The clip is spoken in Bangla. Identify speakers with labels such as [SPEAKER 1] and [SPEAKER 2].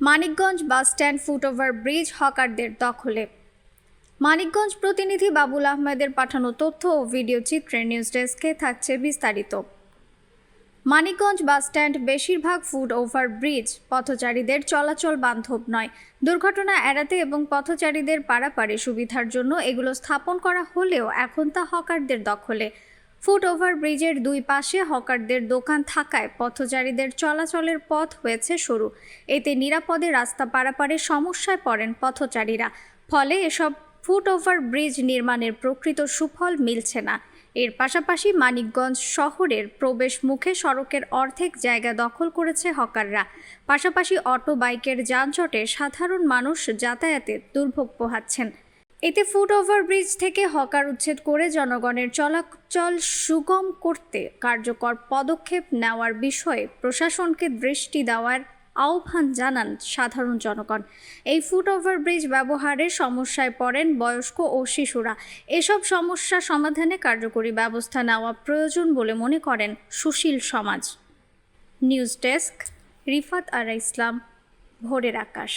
[SPEAKER 1] Manikganj bus bus stand foot over bridge হকারদের দখলে। মানিকগঞ্জ প্রতিনিধি বাবুল আহমেদের পাঠানো তথ্য ও ভিডিও চিত্রে নিউজ ডেস্কে থাকছে বিস্তারিত। মানিকগঞ্জ বাসস্ট্যান্ড বেশিরভাগ ফুট ওভার ব্রিজ পথচারীদের চলাচল বান্ধব নয়। দুর্ঘটনা এড়াতে এবং পথচারীদের পারাপারে সুবিধার জন্য এগুলো স্থাপন করা হলেও এখন তা হকারদের দখলে। ফুট ওভার ব্রিজের দুই পাশে হকারদের দোকান থাকায় পথচারীদের চলাচলের পথ হয়েছে সরু এতে নিরাপদে রাস্তা পারাপারে সমস্যায় পড়েন পথচারীরা। ফলে এসব ফুট ওভার ব্রিজ নির্মাণের প্রকৃত সুফল মিলছে না। এর পাশাপাশি মানিকগঞ্জ শহরের প্রবেশ মুখে সড়কের অর্ধেক জায়গা দখল করেছে হকাররা। পাশাপাশি অটো, বাইকের যানজটে সাধারণ মানুষ যাতায়াতে দুর্ভোগ পোহাচ্ছেন। এতে ফুট ওভার ব্রিজ থেকে হকার উচ্ছেদ করে জনগণের চলাচল সুগম করতে কার্যকর পদক্ষেপ নেওয়ার বিষয়ে প্রশাসনকে দৃষ্টি দেওয়ার আহ্বান জানান সাধারণ জনগণ। এই ফুট ওভার ব্রিজ ব্যবহারে সমস্যায় পড়েন বয়স্ক ও শিশুরা। এসব সমস্যা সমাধানে কার্যকরী ব্যবস্থা নেওয়া প্রয়োজন বলে মনে করেন সুশীল সমাজ। News desk, Rifat Ara Islam, Bhorer Akash.